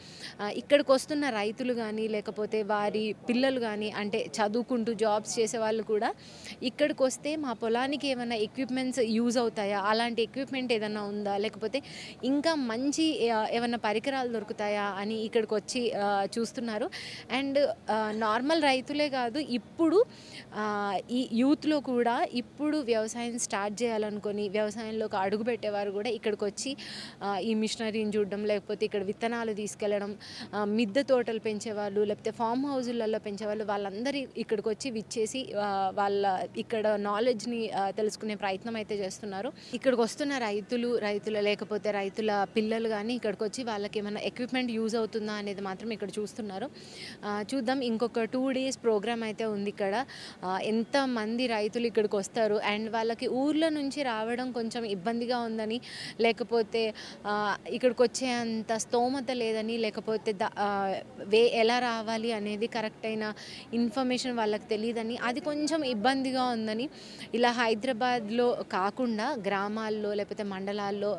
ఇక్కడికి వస్తున్న రైతులు కానీ లేకపోతే వారి పిల్లలు కానీ అంటే చదువుకుంటూ జాబ్స్ చేసే వాళ్ళు కూడా ఇక్కడికి వస్తే మా పొలానికి ఏమైనా ఎక్విప్మెంట్స్ యూజ్ అవుతాయా? అలాంటి ఎక్విప్మెంట్ ఏదైనా ఉందా? లేకపోతే ఇంకా మంచి ఏమైనా పరికరాలు దొరుకుతాయా? అని ఇక్కడికి వచ్చి చూస్తున్నారు. అండ్ నార్మల్ రైతులే కాదు ఇప్పుడు ఈ యూత్లో కూడా ఇప్పుడు వ్యవసాయం స్టార్ట్ చేయాలనుకొని వ్యవసాయంలోకి అడుగు పెట్టేవారు కూడా ఇక్కడికి వచ్చి ఈ మిషనరీని చూడడం లేకపోతే ఇక్కడ విత్తనాలు తీసుకెళ్ళడం మిద్దె తోటలు పెంచేవాళ్ళు లేకపోతే ఫామ్ హౌజులలో పెంచేవాళ్ళు వాళ్ళందరూ ఇక్కడికి వచ్చి విచ్చేసి వాళ్ళ ఇక్కడ నాలెడ్జ్ని తెలుసుకునే ప్రయత్నం అయితే చేస్తున్నారు. ఇక్కడికి వస్తున్న రైతులు రైతుల లేకపోతే రైతుల పిల్లలు కానీ ఇక్కడికి వచ్చి వాళ్ళకి ఏమైనా ఎక్విప్మెంట్ యూజ్ అవుతుందా అనేది మాత్రం ఇక్కడ చూస్తున్నారు. చూద్దాం. ఇంకొక టూ డేస్ ప్రోగ్రామ్ అయితే ఉంది ఇక్కడ. ఎంతమంది రైతులు ఇక్కడికి వస్తారు? అండ్ వాళ్ళకి ఊర్ల నుంచి రావడం కొంచెం ఇబ్బందిగా ఉందని లేకపోతే ఇక్కడికి వచ్చే అంత స్తోమత లేదని లేకపోతే ద- వే ఎలా రావాలి అనేది కరెక్ట్ అయిన ఇన్ఫర్మేషన్ వాళ్ళకి తెలియదని అది కొంచెం ఇబ్బందిగా ఉందని. ఇలా హైదరాబాద్లో కాకుండా గ్రామాల్లో లేకపోతే మండలాల్లో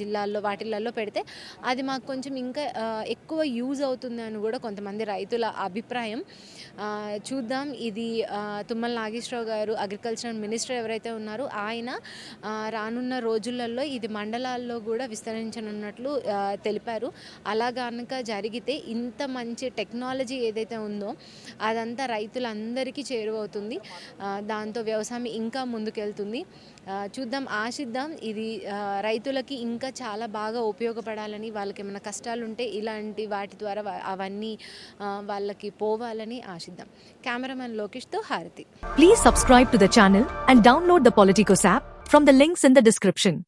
జిల్లాల్లో వాటిలలో పెడితే అది మాకు కొంచెం ఇంకా ఎక్కువ యూజ్ అవుతుంది అని కూడా కొంతమంది రైతుల అభిప్రాయం. చూద్దాం. ఇది తుమ్మల నాగేశ్వరరావు గారు అగ్రికల్చర్ మినిస్టర్ ఎవరైతే ఉన్నారో ఆయన రానున్న రోజులలో ఇది మండలాల్లో కూడా విస్తరించనున్నట్లు తెలిపారు. అలా కనుక జరిగితే ఇంత మంచి టెక్నాలజీ ఏదైతే ఉందో అదంతా రైతులందరికీ చేరువవుతుంది. దాని దాంతో వ్యవసాయం ఇంకా ముందుకెళ్తుంది. చూద్దాం ఆశిద్దాం. ఇది రైతులకి ఇంకా చాలా బాగా ఉపయోగపడాలని వాళ్ళకి ఏమైనా కష్టాలు ఉంటే ఇలాంటి వాటి ద్వారా అవన్నీ వాళ్ళకి పోవాలని ఆశిద్దాం. Cameraman లోకేష్తో Harathi. Please subscribe to the channel and download the Politicos app from the links in the description